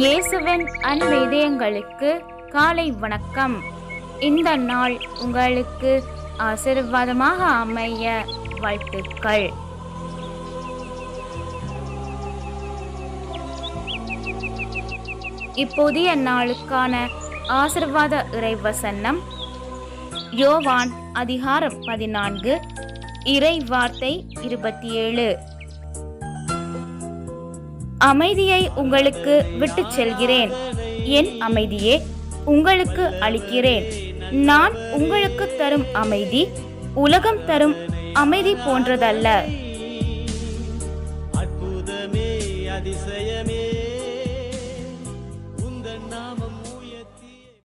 இயேசுவின் அன்பு இதயங்களுக்கு காலை வணக்கம். இந்த நாள் உங்களுக்கு ஆசீர்வாதமாக அமைய வாழ்த்துக்கள். இப்போதைய நாளுக்கான ஆசிர்வாத இறைவசன்னம் யோவான் அதிகாரம் பதினான்கு இறை வார்த்தை இருபத்தி ஏழு. அமைதியை உங்களுக்கு விட்டு செல்கிறேன். என் அமைதியே உங்களுக்கு அளிக்கிறேன். நான் உங்களுக்கு தரும் அமைதி உலகம் தரும் அமைதி போன்றதல்ல. அற்புதமே அதிசயமே உந்தன் நாம